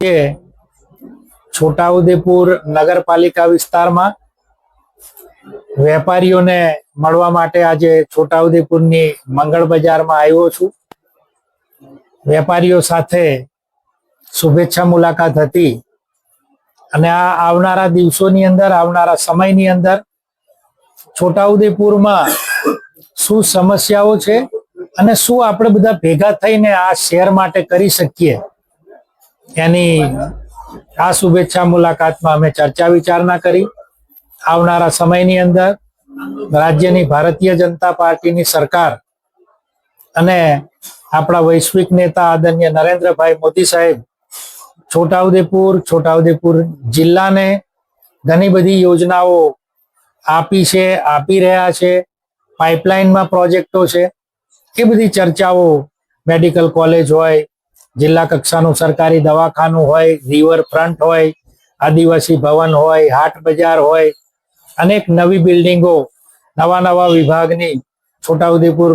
કે છોટાઉદેપુર નગરપાલિકા વિસ્તારમાં વેપારીઓને મળવા માટે આજે છોટાઉદેપુરની મંગળ બજારમાં આવ્યો છું. વેપારીઓ સાથે શુભેચ્છા મુલાકાત હતી. અને આ આવનારા દિવસોની અંદર, આવનારા સમયની અંદર છોટાઉદેપુરમાં શું સમસ્યાઓ છે અને શું આપણે બધા ભેગા થઈને આ શહેર માટે કરી શકીએ? એની આ શુભેચ્છા મુલાકાતમાં અમે ચર્ચા વિચારણા કરી. આવનારા સમયની અંદર રાજ્યની ભારતીય જનતા પાર્ટીની સરકાર અને આપણા વૈશ્વિક નેતા આદરણીય નરેન્દ્રભાઈ મોદી સાહેબ છોટાઉદેપુર છોટાઉદેપુર જિલ્લાને ઘણી બધી યોજનાઓ આપી છે, આપી રહ્યા છે, પાઇપલાઇનમાં પ્રોજેક્ટો છે. એ બધી ચર્ચાઓ મેડિકલ કોલેજ હોય જિલ્લા કક્ષાનું સરકારી દવાખાનું હોય રિવર ફ્રન્ટ હોય, આદિવાસી ભવન હોય, હાટ બજાર હોય, અનેક નવી બિલ્ડિંગો નવા નવા વિભાગની છોટાઉદેપુર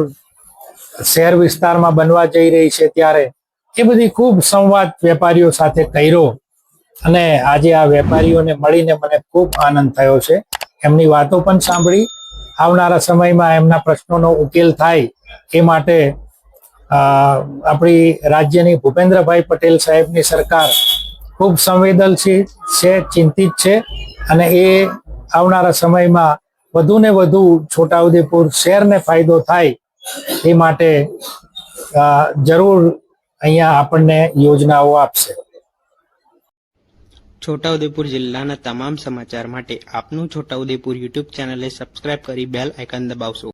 શહેર વિસ્તારમાં બનવા જઈ રહી છે ત્યારે એ બધી ખૂબ સંવાદ વેપારીઓ સાથે કર્યો અને આજે આ વેપારીઓને મળીને મને ખૂબ આનંદ થયો છે. એમની વાતો પણ સાંભળી. આવનારા સમયમાં એમના પ્રશ્નોનો ઉકેલ થાય એ માટે આપણી રાજ્યની ભૂપેન્દ્રભાઈ પટેલ સાહેબની સરકાર ખૂબ સંવેદનશીલ છે, ચિંતિત છે અને એ આવનારા સમયમાં વધુ ને વધુ છોટાઉદેપુર શહેરને ફાયદો થાય એ માટે જરૂર અહીંયા આપણને યોજનાઓ આપશે. છોટાઉદેપુર જિલ્લાના તમામ સમાચાર માટે આપનું છોટાઉદેપુર યુટ્યુબ ચેનલને સબસ્ક્રાઇબ કરી બેલ આઇકન દબાવશો.